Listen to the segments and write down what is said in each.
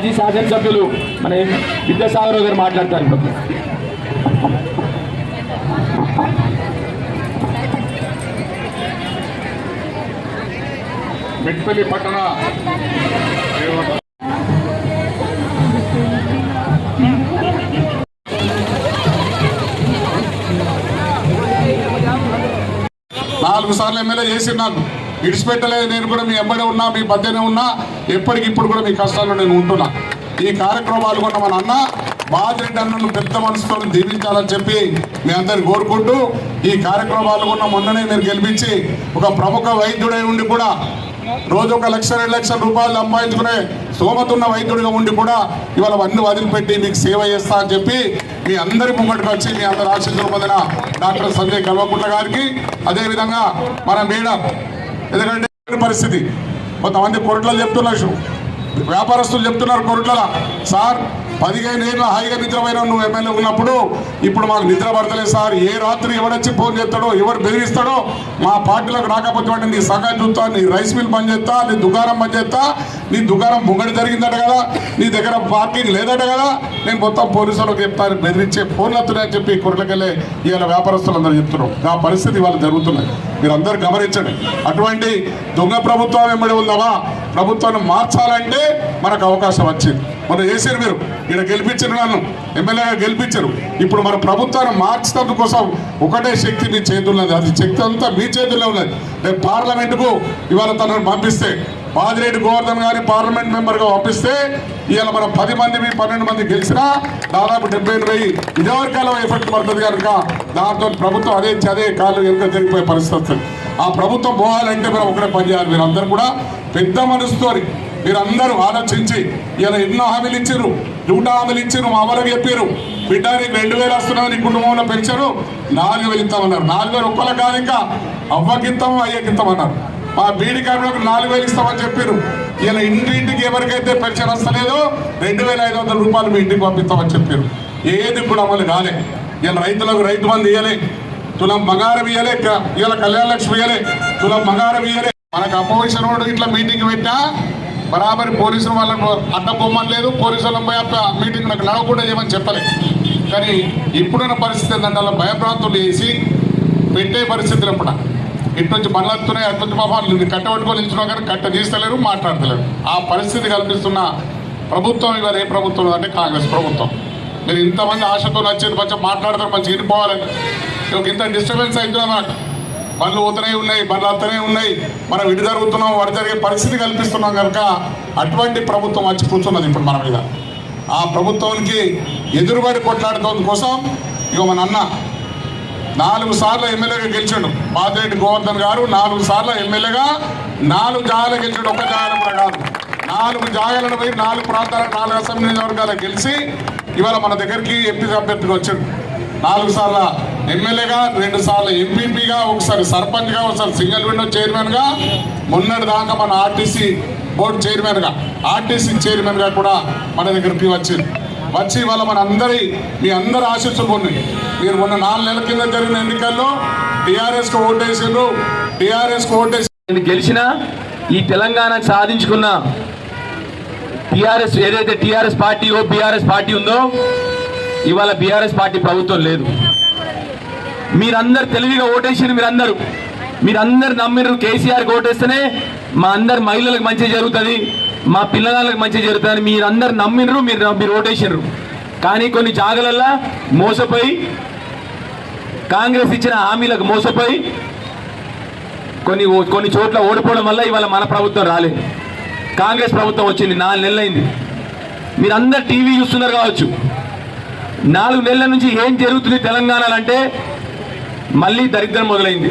మాజీ శాసనసభ్యులు మన విద్యాసాగర్ గారు మాట్లాడతారు ఇప్పుడు. మెట్పల్లి పట్టణ. నాలుగు సార్లు ఎమ్మెల్యే చేసి నాకు విడిచిపెట్టలేదు. నేను కూడా మీ ఎంబడే ఉన్నా మీ మధ్యనే ఉన్నా. ఎప్పటికిప్పుడు కూడా మీ కష్టాల్లో నేను ఉంటున్నా. ఈ కార్యక్రమం పాల్గొన్న మన అన్న బాజిరెడ్డి అన్నను పెద్ద మనసుతో దీవించాలని చెప్పి మీ అందరిని కోరుకుంటూ ఈ కార్యక్రమం పాల్గొన్న మొన్ననే మీరు గెలిపించి ఒక ప్రముఖ వైద్యుడై ఉండి కూడా రోజు ఒక లక్ష రెండు లక్షల రూపాయలు సంపాదించుకునే స్తోమతున్న వైద్యుడిగా ఉండి కూడా ఇవాళ అన్ని వదిలిపెట్టి మీకు సేవ చేస్తా అని చెప్పి మీ అందరి ముంగటికి వచ్చి మీ అందరు ఆశీస్సులు పొందిన డాక్టర్ సంజయ్ కల్వకుంట్ల గారికి. అదేవిధంగా మన మేడం ఎందుకంటే పరిస్థితి. కొంతమంది కొరట్లలో చెప్తున్నారు వ్యాపారస్తులు చెప్తున్నారు కొరట్ల సార్ పదిహేను ఏళ్ళ హాయిగా నిద్రపోయినా నువ్వు ఎమ్మెల్యే ఉన్నప్పుడు ఇప్పుడు మాకు నిద్ర పడతలేదు సార్. ఏ రాత్రి ఎవడొచ్చి ఫోన్ చేస్తాడో ఎవరు బెదిరిస్తాడో మా పార్టీలోకి రాకపోతే వాడిని నీ సగం చూస్తా నీ రైస్ మిల్ బంద్ చేస్తా నీ దుకాణం బంద్ చేస్తా నీ దుకాణం ముంగడి జరిగిందట కదా నీ దగ్గర పార్కింగ్ లేదట కదా నేను మొత్తం పోలీసులకు చెప్తాను బెదిరించే ఫోన్లు వస్తున్నాయని చెప్పి కొరలకెళ్ళే ఇవాళ వ్యాపారస్తులందరూ చెప్తున్నారు. ఆ పరిస్థితి వాళ్ళు జరుగుతున్నాయి మీరు గమనించండి. అటువంటి దొంగ ప్రభుత్వం వెంబడి ఉందామా ప్రభుత్వాన్ని మార్చాలంటే మనకు అవకాశం వచ్చింది. మొన్న చేశారు మీరు. ఇక్కడ గెలిపించారు నన్ను. ఎమ్మెల్యేగా గెలిపించారు. ఇప్పుడు మన ప్రభుత్వాన్ని మార్చడం కోసం ఒకటే శక్తి మీ చేతుల్లో ఉంది అది శక్తి అంతా మీ చేతుల్లో ఉన్నది. రేపు పార్లమెంటుకు ఇవాళ తనను పంపిస్తే బాదిరెడ్డి గోవర్ధన్ గారిని పార్లమెంట్ మెంబర్గా పంపిస్తే ఇవాళ మనం పది మంది మీ పన్నెండు మంది గెలిచినా దాదాపు డెబ్బై వెయ్యి ఇదివరకాలం ఎఫెక్ట్ పడుతుంది కనుక దాంతో ప్రభుత్వం అదే అదే కాళ్ళు వెనుక జరిగిపోయే పరిస్థితి వస్తుంది. ఆ ప్రభుత్వం పోవాలంటే మనం ఒకటే పని చేయాలి. మీరు అందరూ కూడా పెద్ద మనసుతో మీరందరూ ఆలోచించి ఇలా ఎన్నో హామీలు ఇచ్చారు నూట హామీలు ఇచ్చారు మా అమలు చెప్పారు బిడ్డ నీకు రెండు వేలు వస్తున్నావు నీ కుటుంబంలో పెంచారు. నాలుగు వేలు ఇస్తామన్నారు. నాలుగు వేలు ఒక్కల కాదు ఇంకా అవ్వకిస్తాము అయ్యకిస్తాం అన్నారు. మా బీడి కార్మికులకు నాలుగు వేలు ఇస్తామని చెప్పారు ఇలా ఇంటింటికి ఎవరికైతే పెన్షన్ వస్తలేదో రెండు వేల ఐదు వందల రూపాయలు మీ ఇంటికి పంపిస్తామని చెప్పారు ఏది ఇప్పుడు అమలు కాలే. ఇలా రైతులకు రైతు మంది ఇయ్యలే. తులం బంగారం ఇయ్యలే. ఇలా కళ్యాణ లక్ష్మి ఇయ్యలే. తులం బంగారం ఇయ్యలే. మనకు అపోజిషన్ వాడు ఇట్లా మీటింగ్ పెట్టా బరాబరి పోలీసులు వాళ్ళకు అడ్డ బొమ్మని లేదు. పోలీసు వాళ్ళని పోయి మీటింగ్ నాకు నడవకుండా చేయమని చెప్పలే. కానీ ఇప్పుడున్న పరిస్థితి ఏంటంటే అలా భయభ్రాంతులు వేసి పెట్టే పరిస్థితులు ఇప్పుడు. ఇటు నుంచి బండ్లు వస్తున్నాయి అటు నుంచి కట్టబట్టుకొని నిల్చున్నా కానీ కట్ట తీస్తలేరు మాట్లాడతలేరు. ఆ పరిస్థితి కల్పిస్తున్న ప్రభుత్వం ఇవాళ ఏ ప్రభుత్వం అంటే కాంగ్రెస్ ప్రభుత్వం. మీరు ఇంతమంది ఆశతో వచ్చేది కొంచెం మాట్లాడతారు మంచిగా వినిపోవాలని ఇంత డిస్టర్బెన్స్ అవుతుంది నాకు. బండ్లు పోతూనే ఉన్నాయి బండ్లు అత్తనే ఉన్నాయి. మనం ఇటు జరుగుతున్నాం వాడు జరిగే పరిస్థితి కల్పిస్తున్నాం కనుక అటువంటి ప్రభుత్వం వచ్చి కూర్చున్నది ఇప్పుడు మన మీద. ఆ ప్రభుత్వానికి ఎదురుబడి కొట్లాడటం కోసం ఇక మన అన్న నాలుగు సార్లు ఎమ్మెల్యేగా గెలిచాడు. పాతిరెడ్డి గోవర్ధన్ గారు నాలుగు సార్లు ఎమ్మెల్యేగా నాలుగు జాగాలు గెలిచాడు. ఒక జాగాల ప్రకారం నాలుగు జాగాలను పోయి నాలుగు ప్రాంతాల నాలుగు అసెంబ్లీ నియోజకవర్గాలు గెలిచి ఇవాళ మన దగ్గరికి ఎంపీ అభ్యర్థిగా వచ్చాడు. నాలుగు సార్లు ఎమ్మెల్యేగా రెండు సార్లు ఎంపీపీగా ఒకసారి సర్పంచ్గా ఒకసారి సింగిల్ విండో చైర్మన్గా మొన్నటి దాకా మన ఆర్టీసీ బోర్డు చైర్మన్గా ఆర్టీసీ చైర్మన్గా కూడా మన దగ్గరికి వచ్చింది వచ్చి ఇవాళ మన అందరి మీ అందరి ఆశీస్సులు పొంది. మీరు మొన్న నాలుగు నెలల కింద జరిగిన ఎన్నికల్లో టీఆర్ఎస్కి ఓటేసిండ్రు. టీఆర్ఎస్కి ఓటేసి నేను గెలిచిన ఈ తెలంగాణ సాధించుకున్న టిఆర్ఎస్ ఏదైతే టిఆర్ఎస్ పార్టీ ఓ బీఆర్ఎస్ పార్టీ ఉందో ఇవాళ బీఆర్ఎస్ పార్టీ ప్రభుత్వం లేదు. మీరందరు తెలివిగా ఓటేసారు మీరందరూ. మీరందరు నమ్మిరు కేసీఆర్కి ఓటేస్తేనే మా అందరు మహిళలకు మంచి జరుగుతుంది మా పిల్లలకు మంచి జరుగుతుంది మీరందరు నమ్మినరు మీరు మీరు ఓటేసినారు కానీ కొన్ని జాగలల్లా మోసపోయి కాంగ్రెస్ ఇచ్చిన హామీలకు మోసపోయి కొన్ని కొన్ని చోట్ల ఓడిపోవడం వల్ల ఇవాళ మన ప్రభుత్వం రాలేదు. కాంగ్రెస్ ప్రభుత్వం వచ్చింది నాలుగు నెలలైంది. మీరందరు టీవీ చూస్తున్నారు కావచ్చు. నాలుగు నెలల నుంచి ఏం జరుగుతుంది తెలంగాణలో అంటే మళ్ళీ దరిద్రం మొదలైంది.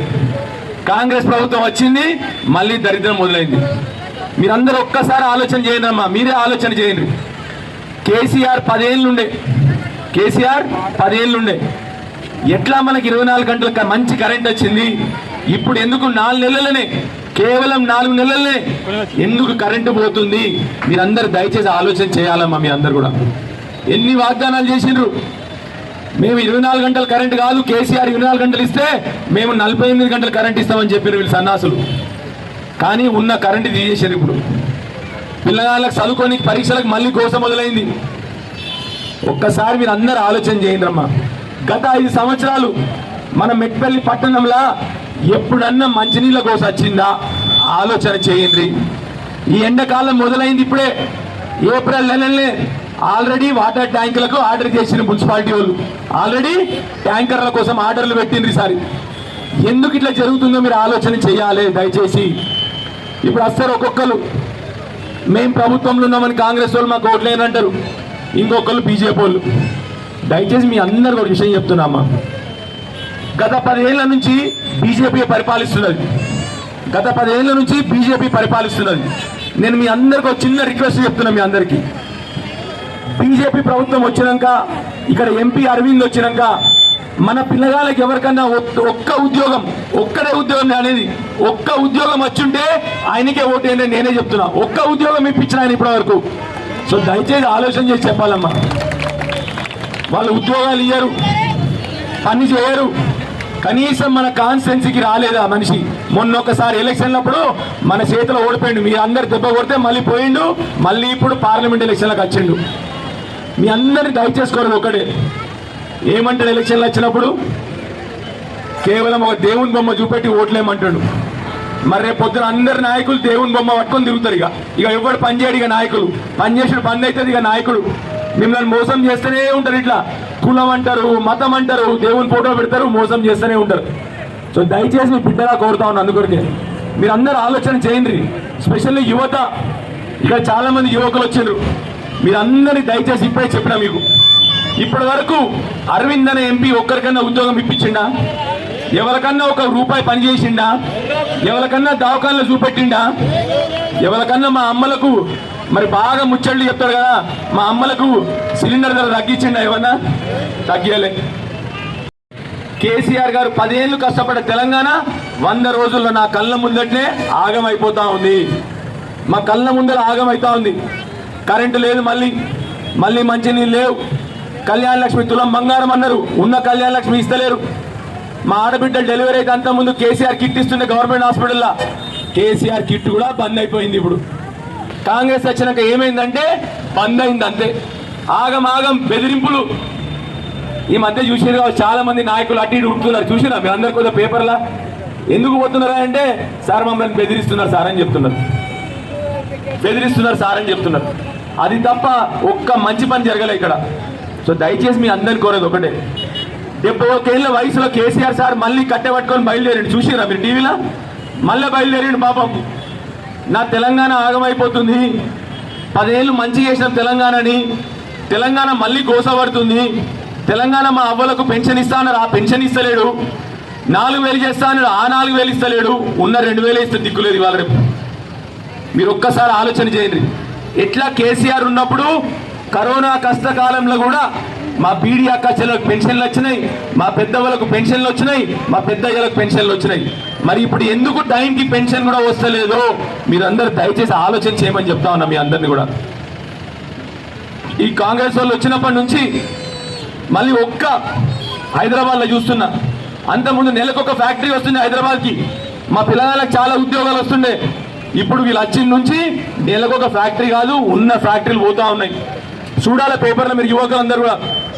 కాంగ్రెస్ ప్రభుత్వం వచ్చింది మళ్ళీ దరిద్రం మొదలైంది. మీరందరూ ఒక్కసారి ఆలోచన చేయండి అమ్మా మీరే ఆలోచన చేయండి. కేసీఆర్ పదేళ్ళుండే కేసీఆర్ పదేళ్ళుండే ఎట్లా మనకి ఇరవై నాలుగు గంటల మంచి కరెంట్ వచ్చింది? ఇప్పుడు ఎందుకు నాలుగు నెలలనే కేవలం నాలుగు నెలలనే ఎందుకు కరెంటు పోతుంది? మీరందరూ దయచేసి ఆలోచన చేయాలమ్మా మీ అందరు కూడా. ఎన్ని వాగ్దానాలు చేసిండ్రు? మేము ఇరవై నాలుగు గంటలు కరెంట్ కాదు కేసీఆర్ ఇరవై నాలుగు గంటలు ఇస్తే మేము నలభై ఎనిమిది గంటలు కరెంట్ ఇస్తామని చెప్పారు వీళ్ళు సన్నాసులు. కానీ ఉన్న కరెంట్ తీసేసారు ఇప్పుడు. పిల్లగాళ్ళకి చదువుకొని పరీక్షలకు మళ్ళీ కోసం మొదలైంది. ఒక్కసారి మీరు అందరు ఆలోచన చేయండిరమ్మా గత ఐదు సంవత్సరాలు మన మెట్పల్లి పట్టణంలో ఎప్పుడన్నా మంచినీళ్ళ కోసం వచ్చిందా? ఆలోచన చేయండి. ఈ ఎండాకాలం మొదలైంది ఇప్పుడే. ఏప్రిల్ నెలలనే ఆల్రెడీ వాటర్ ట్యాంకులకు ఆర్డర్ చేసిన మున్సిపాలిటీ వాళ్ళు. ఆల్రెడీ ట్యాంకర్ల కోసం ఆర్డర్లు పెట్టింది ఈసారి. ఎందుకు ఇట్లా జరుగుతుందో మీరు ఆలోచన చేయాలి దయచేసి. ఇప్పుడు వస్తారు ఒక్కొక్కరు మేము ప్రభుత్వంలో ఉన్నామని కాంగ్రెస్ వాళ్ళు మాకు ఓట్లేనంటారు ఇంకొకళ్ళు బీజేపీ వాళ్ళు. దయచేసి మీ అందరికీ ఒక విషయం చెప్తున్నామా గత పదేళ్ళ నుంచి బీజేపీ పరిపాలిస్తున్నది. గత పదేళ్ళ నుంచి బీజేపీ పరిపాలిస్తున్నది. నేను మీ అందరికి ఒక చిన్న రిక్వెస్ట్ చెప్తున్నా మీ అందరికీ. బీజేపీ ప్రభుత్వం వచ్చినాక ఇక్కడ ఎంపీ అరవింద్ వచ్చినాక మన పిల్లగాళ్ళకి ఎవరికన్నా ఒక్క ఉద్యోగం ఒక్కడే ఉద్యోగం అనేది ఒక్క ఉద్యోగం వచ్చుంటే ఆయనకే ఓటు ఏంటంటే నేనే చెప్తున్నా. ఒక్క ఉద్యోగం ఇప్పించిన ఆయన ఇప్పటి వరకు సో దయచేసి ఆలోచన చేసి చెప్పాలమ్మా. వాళ్ళు ఉద్యోగాలు ఇయ్యరు పని చేయరు. కనీసం మన కాన్స్టెన్సీకి రాలేదా మనిషి? మొన్న ఒకసారి ఎలక్షన్లప్పుడు మన చేతిలో ఓడిపోయిండు. మీ అందరు దెబ్బ కొడితే మళ్ళీ పోయిండు మళ్ళీ ఇప్పుడు పార్లమెంట్ ఎలక్షన్లకు వచ్చిండు. మీ అందరిని దయచేసుకోరు ఒకటే. ఏమంటాడు ఎలక్షన్లు వచ్చినప్పుడు? కేవలం ఒక దేవుని బొమ్మ చూపెట్టి ఓట్లేమంటాడు. మరి రేపు పొద్దున అందరు నాయకులు దేవుని బొమ్మ పట్టుకొని తిరుగుతారు ఇక. ఇక ఎవడు పనిచేయడు ఇక నాయకులు. పనిచేసిన పని అవుతుంది ఇక నాయకుడు. మిమ్మల్ని మోసం చేస్తూనే ఉంటారు ఇట్లా. కులం అంటారు మతం అంటారు దేవుని ఫోటో పెడతారు మోసం చేస్తూనే ఉంటారు. సో దయచేసి మీ బిడ్డలా కోరుతా ఉన్నాను అందుకొరకే. మీరు అందరు ఆలోచన చేయండి. స్పెషల్లీ యువత. ఇక్కడ చాలా మంది యువకులు వచ్చారు మీరందరినీ దయచేసి ఇప్పుడే చెప్పిన మీకు. ఇప్పటి వరకు అరవింద్ అనే ఎంపీ ఒక్కరికన్నా ఉద్యోగం ఇప్పించిండా? ఎవరికన్నా ఒక రూపాయి పని చేసిండా? ఎవరికన్నా దావకాలను చూపెట్టిండా? ఎవరికన్నా మా అమ్మలకు మరి బాగా ముచ్చట్లు చెప్తాడు కదా మా అమ్మలకు సిలిండర్ ధర తగ్గించిండా ఏమన్నా తగ్గియలే. కేసీఆర్ గారు పదేళ్ళు కష్టపడ్డ తెలంగాణ వంద రోజుల్లో నా కళ్ళ ముందటనే ఆగమైపోతా ఉంది. మా కళ్ళ ముందర ఆగమైతా ఉంది. కరెంటు లేదు మళ్ళీ. మళ్ళీ మంచినీళ్ళు లేవు. కళ్యాణ లక్ష్మి తులం బంగారం అన్నారు. ఉన్న కళ్యాణ లక్ష్మి ఇస్తలేరు. మా ఆడబిడ్డలు డెలివరీ అయితే అంత ముందు కేసీఆర్ కిట్ ఇస్తుండే గవర్నమెంట్ హాస్పిటల్లో. కేసీఆర్ కిట్ కూడా బంద్ అయిపోయింది ఇప్పుడు. కాంగ్రెస్ వచ్చినాక ఏమైందంటే బంద్ అయింది అంతే. ఆగం ఆగం బెదిరింపులు. ఈ మధ్య చూసేది చాలా మంది నాయకులు అటు ఇటు ఉంటున్నారు చూసినా మీ అందరు కొంచెం పేపర్లా? ఎందుకు పోతున్నారా అంటే సార్ మమ్మల్ని బెదిరిస్తున్నారు సార్ అని చెప్తున్నారు. బెదిరిస్తున్నారు సార్ అని చెప్తున్నారు. అది తప్ప ఒక్క మంచి పని జరగలే ఇక్కడ. సో దయచేసి మీ అందరిని కోరేది ఒకటే. డెబ్బై ఒకేళ్ళ వయసులో కేసీఆర్ సార్ మళ్ళీ కట్టె పట్టుకొని బయలుదేరండి. చూసిరా మీరు టీవీలో? మళ్ళీ బయలుదేరండి పాపం. నా తెలంగాణ ఆగమైపోతుంది. పదేళ్ళు మంచి చేసిన తెలంగాణని. తెలంగాణ మళ్ళీ గోసపడుతుంది తెలంగాణ మా అవ్వలకు పెన్షన్ ఇస్తానన్నారు ఆ పెన్షన్ ఇస్తలేడు. నాలుగు వేలు చేస్తాను ఆ నాలుగు వేలు ఇస్తలేడు. ఉన్న రెండు వేలు ఇస్తే దిక్కులేదు ఇవాళ రేపు. మీరు ఒక్కసారి ఆలోచన చేయండి. ఎట్లా కేసీఆర్ ఉన్నప్పుడు కరోనా కష్టకాలంలో కూడా మా బీడీ అక్క చెల్లెలకు పెన్షన్లు వచ్చినాయి మా పెద్దవాళ్ళకు పెన్షన్లు వచ్చినాయి మా పెద్దయ్యలకు పెన్షన్లు వచ్చినాయి. మరి ఇప్పుడు ఎందుకు టైంకి పెన్షన్ కూడా వస్తలేదో? మీరందరూ దయచేసి ఆలోచన చేయమని చెప్తా ఉన్నా మీ అందరిని కూడా. ఈ కాంగ్రెస్ వాళ్ళు వచ్చినప్పటి నుంచి మళ్ళీ ఒక్క హైదరాబాద్లో చూస్తున్నా. అంతకుముందు నెలకు ఒక ఫ్యాక్టరీ వస్తుంది హైదరాబాద్కి. మా పిల్లలకు చాలా ఉద్యోగాలు వస్తుండే. ఇప్పుడు వీళ్ళు వచ్చిన నుంచి నెలకు ఒక ఫ్యాక్టరీ కాదు ఉన్న ఫ్యాక్టరీలు పోతా ఉన్నాయి. చూడాల పేపర్లో మీరు యువకులు అందరు కూడా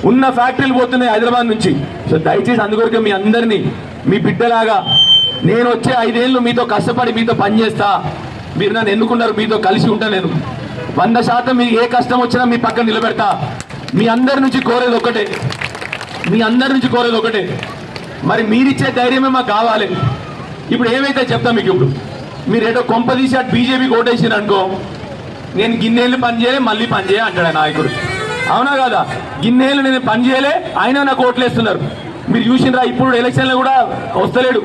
ఉన్న ఫ్యాక్టరీలు పోతున్నాయి హైదరాబాద్ నుంచి. సో దయచేసి అందుకొరకు మీ అందరినీ మీ బిడ్డలాగా నేను వచ్చే ఐదేళ్ళు మీతో కష్టపడి మీతో పనిచేస్తా. మీరు నన్ను ఎన్నుకున్నారు మీతో కలిసి ఉంటా నేను. వంద శాతం మీకు ఏ కష్టం వచ్చినా మీ పక్కన నిలబెడతా. మీ అందరి నుంచి కోరేది ఒకటే మీ అందరి నుంచి కోరేది ఒకటే మరి మీరిచ్చే ధైర్యమే మాకు కావాలి. ఇప్పుడు ఏమైతే చెప్తా మీకు ఇప్పుడు? మీరు ఏదో కొంప తీసి అటు బీజేపీకి ఓటేసిన అనుకో. నేను గిన్నేళ్ళు పనిచేయలే మళ్ళీ పనిచేయ అంటాడు నాయకుడు. అవునా కదా? గిన్నేళ్ళు నేను పని చేయలే అయినా నాకు ఓట్లేస్తున్నారు. మీరు చూసినరా ఇప్పుడు ఎలక్షన్లో కూడా వస్తలేడు.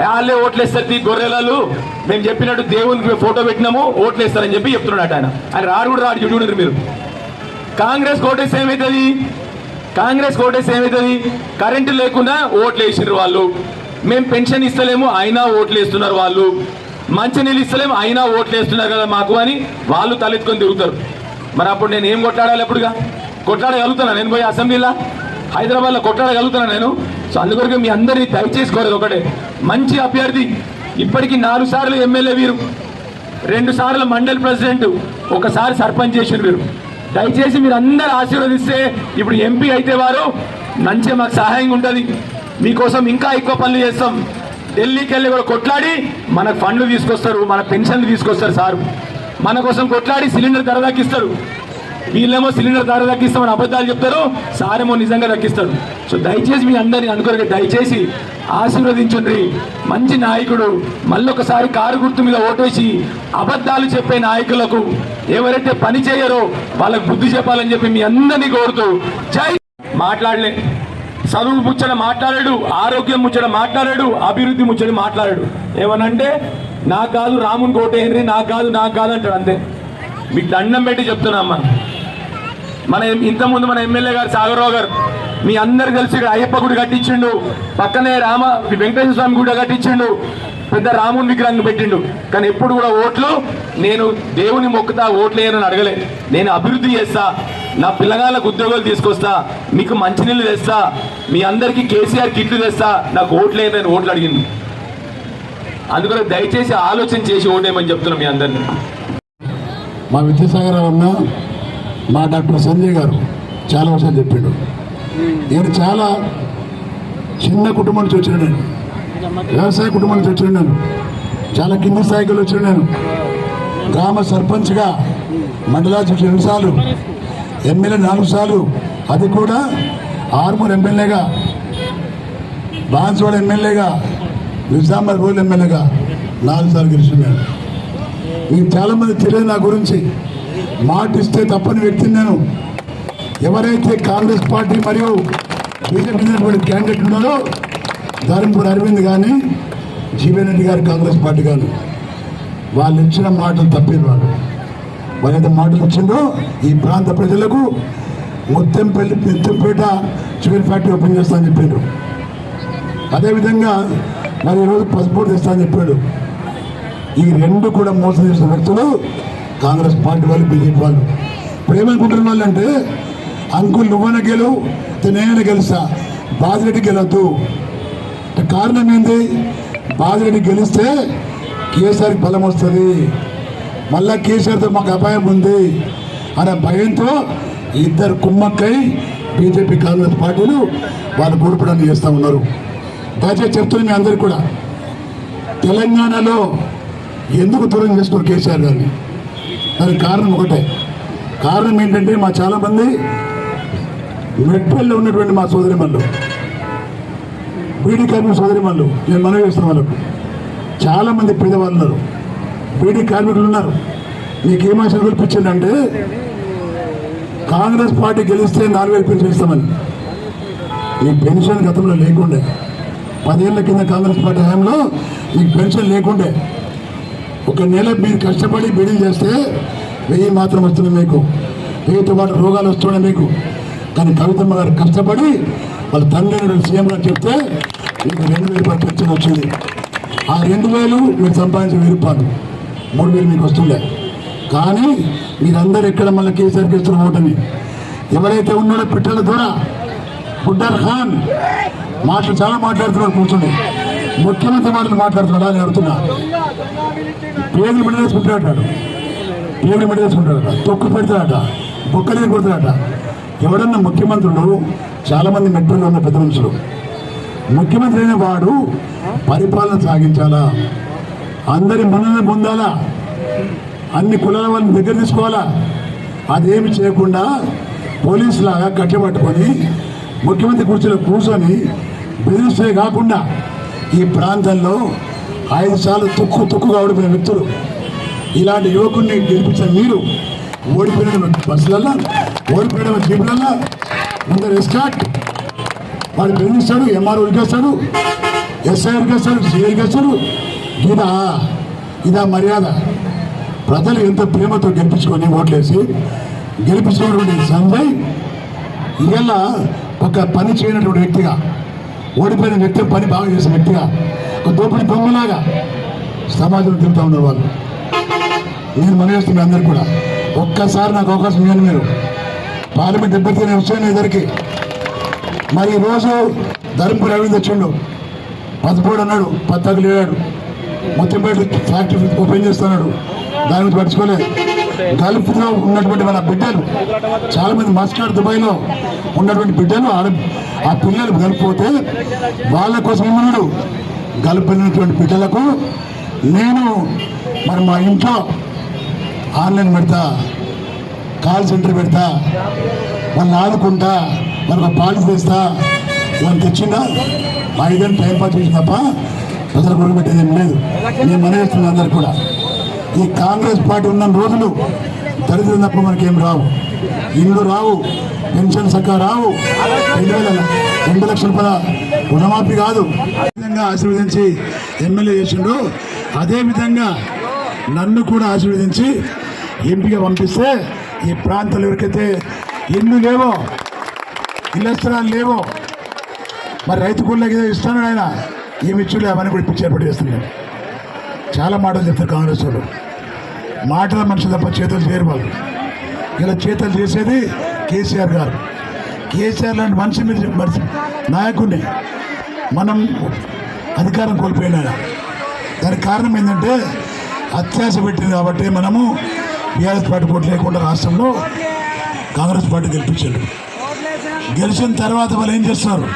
వాళ్ళే ఓట్లేస్తారు తీ గొర్రెలలు. మేము చెప్పినట్టు దేవునికి ఫోటో పెట్టినాము ఓట్లేస్తారని చెప్పి చెప్తున్నాడు ఆయన. ఆయన రాడు కూడా రాడు చూడుండ్రు మీరు. కాంగ్రెస్ కోటేసి ఏమవుతుంది కాంగ్రెస్ కోటేసి ఏమవుతుంది కరెంటు లేకుండా ఓట్లు వేసిండ్రు వాళ్ళు. మేము పెన్షన్ ఇస్తలేము అయినా ఓట్లు వేస్తున్నారు వాళ్ళు మంచినీళ్ళు ఇస్తలేము అయినా ఓట్లు వేస్తున్నారు కదా మాకు అని వాళ్ళు తలెత్తుకొని తిరుగుతారు. మరి అప్పుడు నేను ఏం కొట్లాడాలి ఎప్పుడుగా కొట్లాడగలుగుతానా నేను పోయి అసెంబ్లీలో? హైదరాబాద్లో కొట్లాడగలుగుతానా నేను? సో అందుకొరకు మీ అందరినీ దయచేసి కోరేది ఒకటే. మంచి అభ్యర్థి. ఇప్పటికీ నాలుగు సార్లు ఎమ్మెల్యే వీరు. రెండు సార్లు మండలి ప్రెసిడెంట్. ఒకసారి సర్పంచ్ చేసిన మీరు దయచేసి మీరు అందరు ఆశీర్వదిస్తే ఇప్పుడు ఎంపీ అయితే వారు మంచిగా మాకు సహాయంగా ఉంటుంది. మీకోసం ఇంకా ఎక్కువ పనులు చేస్తాం. ఢిల్లీకి వెళ్ళి కూడా కొట్లాడి మనకు ఫండ్లు తీసుకొస్తారు మన పెన్షన్లు తీసుకొస్తారు సారు. మన కోసం కొట్లాడి సిలిండర్ ధర తగ్గిస్తారు. వీళ్ళేమో సిలిండర్ ధర తగ్గిస్తామని అబద్ధాలు చెప్తారు సారేమో నిజంగా తగ్గిస్తాడు సో దయచేసి మీ అందరిని అనుకోరు దయచేసి ఆశీర్వదించండి మంచి నాయకుడు మళ్ళొకసారి కారు గుర్తు మీద ఓటేసి అబద్ధాలు చెప్పే నాయకులకు ఎవరైతే పని చేయరో వాళ్ళకు బుద్ధి చెప్పాలని చెప్పి మీ అందరినీ కోరుతూ జై మాట్లాడలే. చదువు ముచ్చట మాట్లాడాడు ఆరోగ్యం ముచ్చట మాట్లాడాడు అభివృద్ధి ముచ్చట మాట్లాడాడు. ఏమనంటే నాకు కాదు రాముని కోటేంద్రి నాకు కాదు నాకు కాదు అంటాడు అంతే. మీకు దండం పెట్టి చెప్తున్నామ్మా మన ఇంతకుముందు మన ఎమ్మెల్యే గారు సాగర్రావు గారు మీ అందరు కలిసి ఇక్కడ అయ్యప్ప గుడి కట్టించిండు పక్కనే రామ వెంకటేశ్వర స్వామి గుడి కట్టించిండు పెద్ద రాముని విగ్రహం పెట్టిండు. కానీ ఎప్పుడు కూడా ఓట్లు నేను దేవుని మొక్కుతా ఓట్లు వేయనని అడగలే. నేను అభివృద్ధి చేస్తా నా పిల్లగాళ్ళకు ఉద్యోగాలు తీసుకొస్తా మీకు మంచినీళ్ళు తెస్తా మీ అందరికీ కేసీఆర్ కిట్లు తెస్తా నాకు ఓట్లు వేయనని ఓట్లు అడిగింది అందుకని దయచేసి ఆలోచన చేసి ఓటేయమని చెప్తున్నా మీ అందరిని. మా విద్యాసాగర్ అన్న మా డాక్టర్ సంజయ్ గారు చాలా విషయాలు చెప్పిండు నేను చాలా చిన్న కుటుంబం నుంచి వచ్చిన నేను వ్యవసాయ కుటుంబం నుంచి వచ్చినాను చాలా కింది స్థాయికి వచ్చినాను గ్రామ సర్పంచ్గా మండలాధ్యక్షుడు రెండు సార్లు ఎమ్మెల్యే నాలుగు సార్లు అది కూడా ఆర్మూర్ ఎమ్మెల్యేగా బాన్స్వాడ ఎమ్మెల్యేగా నిజామాబాద్ రూరల్ ఎమ్మెల్యేగా నాలుగు సార్లు గెలిచిన మీకు చాలామంది తెలియదు నా గురించి మాట ఇస్తే తప్పని వ్యక్తిని నేను. ఎవరైతే కాంగ్రెస్ పార్టీ మరియు బీజేపీ క్యాండిడేట్ ఉన్నారో ధర్మపూర్ అరవింద్ కానీ జీవన్ రెడ్డి గారు కాంగ్రెస్ పార్టీ కానీ వాళ్ళు ఇచ్చిన మాటలు తప్పిన వాళ్ళు వాళ్ళైతే మాటలు ఇచ్చిందో ఈ ప్రాంత ప్రజలకు Muthampalli Muthampet sugar factory open చేస్తామని చెప్పారు. అదేవిధంగా మరి ఈరోజు పసుపోట్ ఇస్తా అని చెప్పాడు. ఈ రెండు కూడా మోసం చేసిన వ్యక్తులు కాంగ్రెస్ పార్టీ వాళ్ళు బీజేపీ వాళ్ళు. ఇప్పుడు ఏమనుకుంటున్న వాళ్ళు అంటే అంకుల్ నువ్వన గెలువు నేనైనా గెలుస్తా బాజిరెడ్డి గెలవద్దు కారణం ఏంటి బాజిరెడ్డి గెలిస్తే కేసీఆర్కి బలం వస్తుంది. మళ్ళా కేసీఆర్తో మాకు అపాయం ఉంది అనే భయంతో ఇద్దరు కుమ్మక్కై బీజేపీ కాంగ్రెస్ పార్టీలు వాళ్ళు గూడుపడాన్ని చేస్తూ ఉన్నారు. దయచేసి చెప్తుంది మీ అందరికీ కూడా తెలంగాణలో ఎందుకు దూరం చేస్తున్నారు కేసీఆర్ గారిని? దానికి కారణం ఒకటే. కారణం ఏంటంటే మా చాలామంది మెట్పల్లిలో ఉన్నటువంటి మా సోదరిమల్లు బీడీ కార్మిక సోదరి వాళ్ళు నేను మనవి చేస్తున్న వాళ్ళకు. చాలామంది పేదవాళ్ళు ఉన్నారు. బీడీ కార్మికులు ఉన్నారు. మీకు ఏం ఆశలు కల్పించిందంటే కాంగ్రెస్ పార్టీ గెలిస్తే నాలుగు వేలు పెన్షన్ ఇస్తామని. ఈ పెన్షన్ గతంలో లేకుండే. పదేళ్ళ కింద కాంగ్రెస్ పార్టీ హయాంలో మీకు పెన్షన్ లేకుండే. ఒక నెల మీరు కష్టపడి బిడిల్ చేస్తే వెయ్యి మాత్రం వస్తుంది మీకు. వెయ్యితో పాటు రోగాలు వస్తున్నాయి మీకు. కానీ కవితమ్మ గారు కష్టపడి వాళ్ళ తండ్రి సీఎం గారు చెప్తే మీకు రెండు వేలు రూపాయలు వచ్చింది ఆ రెండు వేలు మీరు సంపాదించిన వెయ్యి రూపాయలు. మూడు వేలు మీకు వస్తుండే. కానీ మీరందరూ ఎక్కడ మళ్ళీ కేసీఆర్కి ఇస్తున్న ఓటమి? ఎవరైతే ఉన్నాడో పిట్టల ద్వారా బుడ్డర్ ఖాన్. మాటలు చాలా మాట్లాడుతున్నాడు కూర్చొని. ముఖ్యమంత్రి మాటలు మాట్లాడుతున్నాడు అని అడుగుతున్నా. పేగులు మిడలేసుకుంటాడట పేగులు మిడలేసుకుంటాడట తొక్కు పెడతాడట. బొక్కలు కొడతాడట. ఎవడన్నా ముఖ్యమంత్రులు చాలామంది మెట్రోలు ఉన్న పెద్ద మనుషులు. ముఖ్యమంత్రి అయిన వాడు పరిపాలన సాగించాలా? అందరి మనల్ని పొందాలా? అన్ని కులాల వాళ్ళని దగ్గర తీసుకోవాలా? అదేమి చేయకుండా పోలీసులాగా కట్టబట్టుకొని ముఖ్యమంత్రి కుర్చీలో కూర్చొని బెదిరిస్తే కాకుండా ఈ ప్రాంతంలో ఐదు సార్లు తుక్కు తుక్కుగా ఓడిపోయిన వ్యక్తులు. ఇలాంటి యువకుడిని గెలిపించిన మీరు ఓడిపోయిన బస్సులల్లో ఓడిపోయిన జీపులల్లో ముందర ఎస్కాట్. వాడు బెదిరిస్తాడు ఎంఆర్ఓ ఉరికేస్తాడు ఎస్ఐ ఉరికేస్తాడు సిఐ ఉరికేస్తాడు ఇదా ఇదా మర్యాద. ప్రజలు ఎంత ప్రేమతో గెలిపించుకొని ఓట్లేసి గెలిపించుకున్నటువంటి సంజయ్ ఇవాళ ఒక పని చేయనటువంటి వ్యక్తిగా ఓడిపోయిన వ్యక్తి పని బాగా చేసిన వ్యక్తిగా ఒక దోపిడి దొంగలాగా సమాజంలో తిరుగుతూ ఉన్నారు వాళ్ళు నేను మనవేస్తున్నాను అందరు కూడా. ఒక్కసారి నాకు అవకాశం ఇవ్వండి మీరు. పార్లమెంట్ అభ్యర్థి నేను ఇద్దరికి మరి ఈరోజు ధర్మపురి అరవింద్ వచ్చిండు పదమూడు అన్నాడు పత్తకు లేడాడు. మొత్తంపేట ఫ్యాక్టరీ ఓపెన్ చేస్తున్నాడు. దాని గురించి పట్టించుకోలేదు గల్ఫ్లో ఉన్నటువంటి మన బిడ్డలు చాలామంది మస్కాడ్ దుబాయ్లో ఉన్నటువంటి బిడ్డలు ఆడ ఆ పిల్లలు గల్పోతే వాళ్ళ కోసం ఉన్నాడు గల్పినటువంటి బిడ్డలకు నేను మరి మా ఇంట్లో ఆన్లైన్ పెడతా కాల్ సెంటర్ పెడతా వాళ్ళని ఆదుకుంటా వాళ్ళకి పాలసీ తెస్తా వాళ్ళని తెచ్చిందా ఐదేళ్ళు టైం పాస్ చేసి తప్ప ప్రజల గొడవ పెట్టేది ఏం లేదు. నేను మనవేస్తున్నాను అందరు కూడా. ఈ కాంగ్రెస్ పార్టీ ఉన్న రోజులు దరిద్రం తప్ప మనకేం రావు. ఇల్లు రావు పెన్షన్ సక్క రావు. రెండు వేల రెండు లక్షల పద రుణమాఫీ కాదు. ఈ విధంగా ఆశీర్వదించి ఎమ్మెల్యే చేసిండు. అదే విధంగా నన్ను కూడా ఆశీర్వదించి ఎంపిక పంపిస్తే ఈ ప్రాంతాలు ఎవరికైతే ఇల్లు లేవో ఇళ్ళ స్థలాలు లేవో మరి రైతు కూడా ఏదో ఇస్తాను ఆయన ఏమి ఇచ్చులే అవన్నీ కూడా ఇప్పించి ఏర్పాటు చేస్తున్నాడు చాలా మాటలు చెప్తారు కాంగ్రెస్ వాళ్ళు. మాటల మనుషులు తప్ప చేతులు చేయరు వాళ్ళు. ఇలా చేతులు చేసేది కేసీఆర్ గారు. కేసీఆర్ లాంటి మనిషి మీద మనిషి నాయకుడిని మనం అధికారం కోల్పోయినా దానికి కారణం ఏంటంటే అత్యాశ పెట్టింది కాబట్టి మనము బీఆర్ఎస్ పార్టీ పోటీ లేకుండా రాష్ట్రంలో కాంగ్రెస్ పార్టీ గెలిపించారు. గెలిచిన తర్వాత వాళ్ళు ఏం చేస్తున్నారు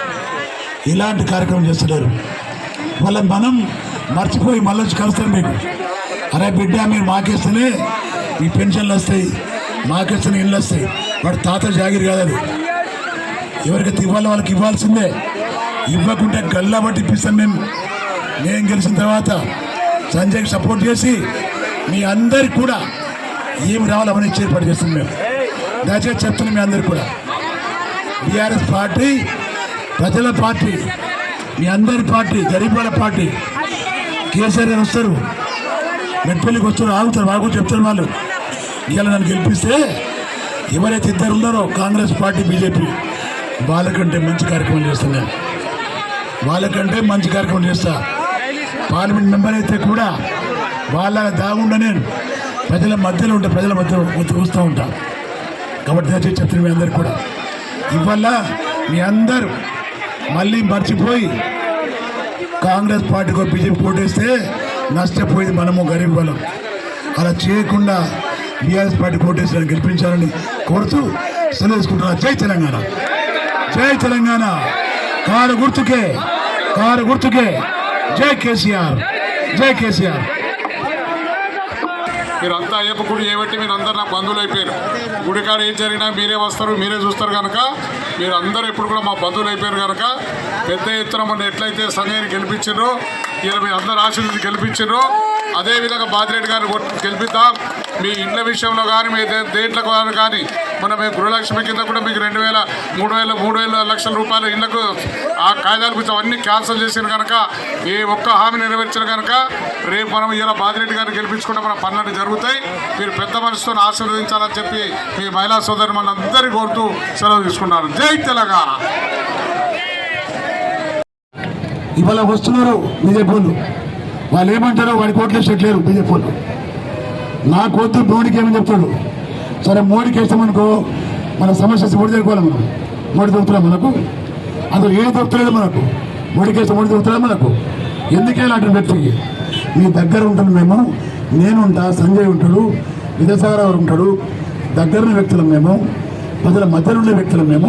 ఇలాంటి కార్యక్రమం చేస్తున్నారు వాళ్ళ మనం మర్చిపోయి మళ్ళీ వచ్చి కలుస్తారు మీకు. అరే బిడ్డ మీరు మాకేస్తేనే ఈ పెన్షన్లు వస్తాయి మాకేస్తేనే ఇళ్ళు వస్తాయి. వాడు తాత జాగిరి కాదు ఎవరికైతే ఇవ్వాలో వాళ్ళకి ఇవ్వాల్సిందే. ఇవ్వకుంటే గల్లా బట్టి ఇప్పిస్తాం మేము. నేను గెలిచిన తర్వాత సంజయ్కి సపోర్ట్ చేసి మీ అందరికి కూడా ఏమి రావాలో అవన్నీ ఏర్పాటు చేస్తున్నాం మేము. దయచేసి చెప్తున్నాం మీ అందరు కూడా. బీఆర్ఎస్ పార్టీ ప్రజల పార్టీ మీ అందరి పార్టీ గరీబాల పార్టీ. కేసీఆర్ గారు వస్తారు. మెట్పల్లికి వస్తారు ఆగుతారు. వాళ్ళు కూడా చెప్తారు వాళ్ళు. ఇవాళ నన్ను గెలిపిస్తే ఎవరైతే ఇద్దరు ఉన్నారో కాంగ్రెస్ పార్టీ బీజేపీ వాళ్ళకంటే మంచి కార్యక్రమం చేస్తాను నేను వాళ్ళకంటే మంచి కార్యక్రమం చేస్తా. పార్లమెంట్ మెంబర్ అయితే కూడా వాళ్ళ దాగుండ నేను. ప్రజల మధ్యలో ఉంటే ప్రజల మధ్యలో చూస్తూ ఉంటాం కాబట్టి దయచేసి చెప్తున్నాను మీ అందరు కూడా ఇవల్ల మీ అందరూ మళ్ళీ మర్చిపోయి కాంగ్రెస్ పార్టీకి బీజేపీ ఓటేస్తే నష్టపోయింది మనము గరీబ్ బలం అలా చేయకుండా బీఆర్ఎస్ పార్టీ ఓటేసి గెలిపించాలని కోరుతూ సెలవు తీసుకుంటున్నా. జై తెలంగాణ. జై తెలంగాణ. కారు గుర్తుకే కారు గుర్తుకే. జై కేసీఆర్. జై కేసీఆర్. మీరంతా అయ్యప్ప గుడి చేయబట్టి మీరు అందరు నాకు బంధువులు అయిపోయారు. గుడికాడ ఏం జరిగినా మీరే వస్తారు మీరే చూస్తారు కనుక మీరు ఇప్పుడు కూడా మా బంధువులు అయిపోయారు కనుక పెద్ద ఎత్తున మొన్న ఎట్లయితే సంఘాన్ని గెలిపించారో ఇలా మీ అందరు ఆశీర్వదించి గెలిపించారో అదే విధంగా బాదిరెడ్డి గారిని గెలిపిద్దాం. మీ ఇండ్ల విషయంలో కానీ మీ దేంట్లో కానీ మొన్న మేము గృహలక్ష్మి కింద కూడా మీకు రెండు వేల మూడు వేల మూడు వేల లక్షల రూపాయలు ఇళ్ళకు ఆ కాయిదాలు గురించి అవన్నీ క్యాన్సిల్ చేసిన కనుక ఏ ఒక్క హామీ నెరవేర్చిన కనుక రేపు మనం ఇలా బాదిరెడ్డి గారిని గెలిపించుకుంటే మన పనులన్నీ జరుగుతాయి. మీరు పెద్ద మనసుతో ఆశీర్వదించాలని చెప్పి మీ మహిళా సోదరి మనందరి కోరుతూ సెలవు తీసుకున్నారు జై తెలంగాణ! ఇవాళ వస్తున్నారు బీజేపీ వాళ్ళు ఏమంటారో వాడి ఓట్లు వేసేట్లేరు బీజేపీ వాళ్ళు. నా కోతు మోడీకి ఏమని చెప్తాడు? సరే మోడీకి వేస్తామనుకో మన సమస్య మోడీ తెలుకోవాలి మనం. మోడీ దొరుకుతున్నా మనకు? అసలు ఏం దొరుకుతలేదు మనకు? మోడీకి వేస్తే మోడీ దొరుకుతున్నా మనకు? ఎందుకే ఇలాంటి వ్యక్తికి మీ దగ్గర ఉంటాను మేము నేను ఉంటా సంజయ్ ఉంటాడు విద్యాసాగర్ ఉంటాడు దగ్గరున్న వ్యక్తులం మేము ప్రజల మధ్యలో ఉండే వ్యక్తులం మేము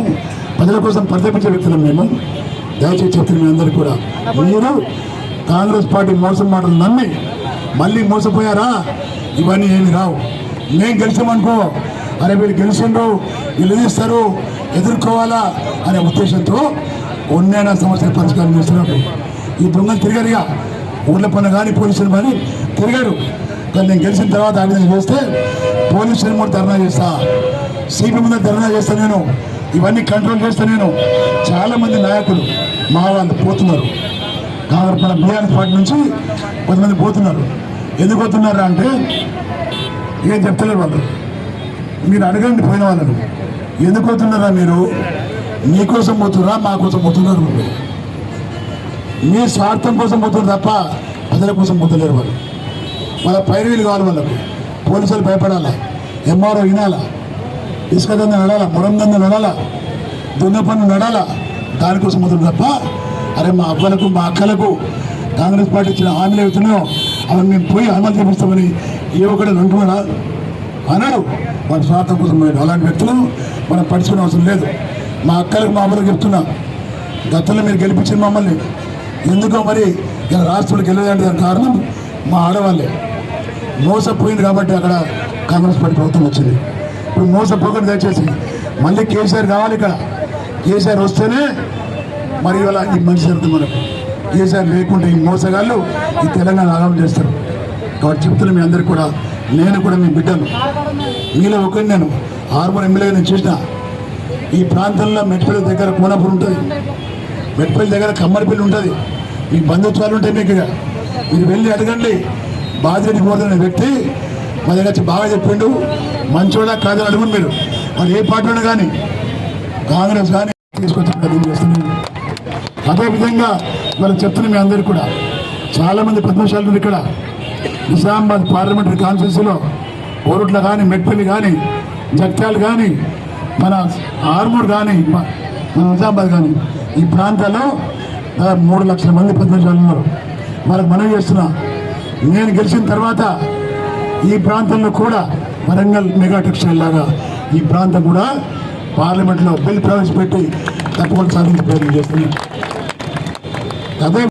ప్రజల కోసం పరితపించే వ్యక్తులం మేము. దయచేసి చెప్తున్న మీ అందరికీ కూడా. మీరు కాంగ్రెస్ పార్టీ మోసం మాటలు నమ్మి మళ్ళీ మోసపోయారా? ఇవన్నీ ఏమి రావు. మేము గెలిచామనుకో అరే వీళ్ళు గెలిచిండ్రు వీళ్ళు తీస్తారు ఎదుర్కోవాలా అనే ఉద్దేశంతో ఉన్నైనా సమస్యల పరిష్కారం చేస్తున్నారు. ఈ దొంగలు తిరిగారుగా. ఊళ్ళ పనులు కానీ పోలీసులు కానీ తిరిగారు. కానీ నేను గెలిచిన తర్వాత ఆ విధంగా చేస్తే పోలీసులు కూడా ధర్నా చేస్తా. సిపి ముందు ధర్నా చేస్తా నేను. ఇవన్నీ కంట్రోల్ చేస్తా నేను. చాలామంది నాయకులు మా వాళ్ళు పోతున్నారు. మన బీఆర్ఎస్ పార్టీ నుంచి కొంతమంది పోతున్నారు. ఎందుకు పోతున్నారు అంటే ఏం చెప్తలేరు వాళ్ళు. మీరు అడగండి పోయిన వాళ్ళను. ఎందుకు పోతున్నారా మీరు? మీకోసం పోతున్నారా? మా కోసం పోతున్నారు మీ స్వార్థం కోసం పోతున్నారు తప్ప ప్రజల కోసం పోతలేరు వాళ్ళు. వాళ్ళ పైరువీలు కావాలి వాళ్ళకు. పోలీసులు భయపడాలా? ఎంఆర్ఓ వినాలా? ఇసుక దంద నడాలా? మురం దంద నడాలా? దొంగ పన్ను నడాలా? దానికోసం పోతున్నారు తప్ప అరే మా అవ్వలకు మా అక్కలకు కాంగ్రెస్ పార్టీ ఇచ్చిన హామీలు అవుతున్నాయో అవి మేము పోయి అమలు చేపిస్తామని ఏ ఒక్కడే అంటున్నాడా? అన్నాడు వాడి స్వార్థం కోసం పోయాడు. అలాంటి వ్యక్తులు మనం పడుచుకునే అవసరం లేదు. మా అక్కలకు మా అమ్మలకు చెప్తున్నా. గతంలో మీరు గెలిపించిన మమ్మల్ని. ఎందుకో మరి ఇలా రాష్ట్రంలోకి వెళ్ళదంటే దానికి కారణం మా ఆడవాళ్ళే. మోసపోయింది కాబట్టి అక్కడ కాంగ్రెస్ పార్టీ ప్రభుత్వం వచ్చింది. ఇప్పుడు మోసపోకండి దయచేసి మళ్ళీ కేసీఆర్ కావాలి ఇక్కడ. కేసీఆర్ వస్తేనే మరి ఇవాళ ఈ మంచి జరుగుతుంది మనకు. కేసీఆర్ లేకుంటే ఈ మోసగాళ్ళు ఈ తెలంగాణ ఆగమం చేస్తారు. కాబట్టి చెప్తున్న మీ అందరు కూడా నేను కూడా మీ బిడ్డను మీలో ఒకరిని నేను ఆర్మూర్ ఎమ్మెల్యే నేను చూసిన ఈ ప్రాంతంలో మెట్పల్లి దగ్గర కోనపూర్ ఉంటుంది. మెట్పల్లి దగ్గర కమ్మరిపల్లి ఉంటుంది. మీ బంధుత్వాలు ఉంటాయి మీకు ఇక. మీరు వెళ్ళి అడగండి. బాధ్యత కోరుతున్న వ్యక్తి మా దగ్గర వచ్చి బాగా చెప్పిండు. మంచోడా కాదని అడుగుని మీరు. మరి ఏ పార్టీలో కానీ కాంగ్రెస్ కానీ తీసుకొచ్చి చేస్తున్నాను అదేవిధంగా ఇవాళ చెప్తున్న మీ అందరికీ కూడా చాలామంది పద్మశాలు ఇక్కడ నిజామాబాద్ పార్లమెంటరీ కాన్ఫరెన్స్లో ఓరుట్ల కానీ మెట్పల్లి కానీ జగ్త్యాలు కానీ మన ఆర్మూర్ కానీ మన నిజామాబాద్ కానీ ఈ ప్రాంతాల్లో మూడు లక్షల మంది పద్మశాలు ఉన్నారు. వాళ్ళకి మనవి చేస్తున్నా నేను గెలిచిన తర్వాత ఈ ప్రాంతంలో కూడా వరంగల్ మెగా టెక్స్టైల్ లాగా ఈ ప్రాంతం కూడా పార్లమెంట్లో బిల్ ప్రవేశపెట్టి తప్పకుండా సాధించే ప్రయత్నం చేస్తున్నాను అదే